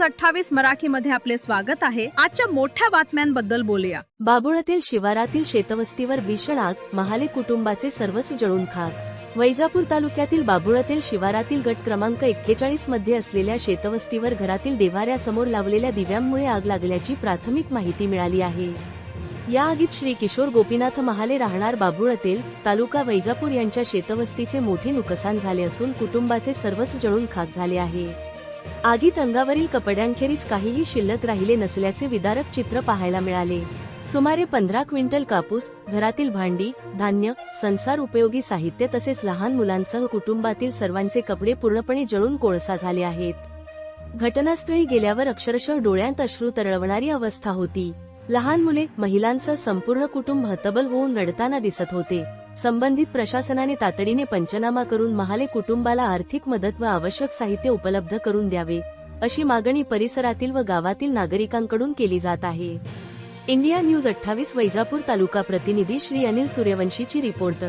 News अठ्ठावीस मराठी मध्ये आपले स्वागत आहे. आजच्या मोठ्या बातम्यांबद्दल बोलूया. बाबुळातील शिवारातील शेतवस्तीवर भीषण आग महाले कुटुंबाचे सर्वस्व जळून खाक. वैजापूर तालुक्यातील बाबुळातील शिवारातील गट क्रमांक एक्केचाळीसमध्ये असलेल्या शेतवस्तीवर घरातील देवाऱ्यासमोर लावलेल्या दिव्यांमुळे आग लागल्याची प्राथमिक माहिती मिळाली आहे. या आगीत श्री किशोर गोपीनाथ महाले राहणार बाबुळतेल तालुका वैजापूर यांच्या शेतवस्तीचे मोठे नुकसान झाले असून कुटुंबाचे सर्वस्व जळून खाक झाले आहे. आगीत अंगावरील कपड्यांखेरीज काहीही शिल्लक राहिले नसल्याचे विदारक चित्र पाहायला मिळाले. सुमारे पंधरा क्विंटल कापूस घरातील भांडी धान्य संसार उपयोगी साहित्य तसेच लहान मुलांसह कुटुंबातील सर्वांचे कपडे पूर्णपणे जळून कोळसा झाले आहेत. घटनास्थळी गेल्यावर अक्षरशः डोळ्यांत अश्रू तरळवणारी अवस्था होती. लहान मुले महिलांसह संपूर्ण कुटुंब हतबल होऊन रडताना दिसत होते. संबंधित प्रशासनाने तातडीने पंचनामा करून महाले कुटुंबाला आर्थिक मदत व आवश्यक साहित्य उपलब्ध करून द्यावे अशी मागणी परिसरातील व गावातील नागरिकांकडून केली जात आहे. इंडिया न्यूज अठ्ठावीस वैजापूर तालुका प्रतिनिधी श्री अनिल सूर्यवंशीची रिपोर्ट.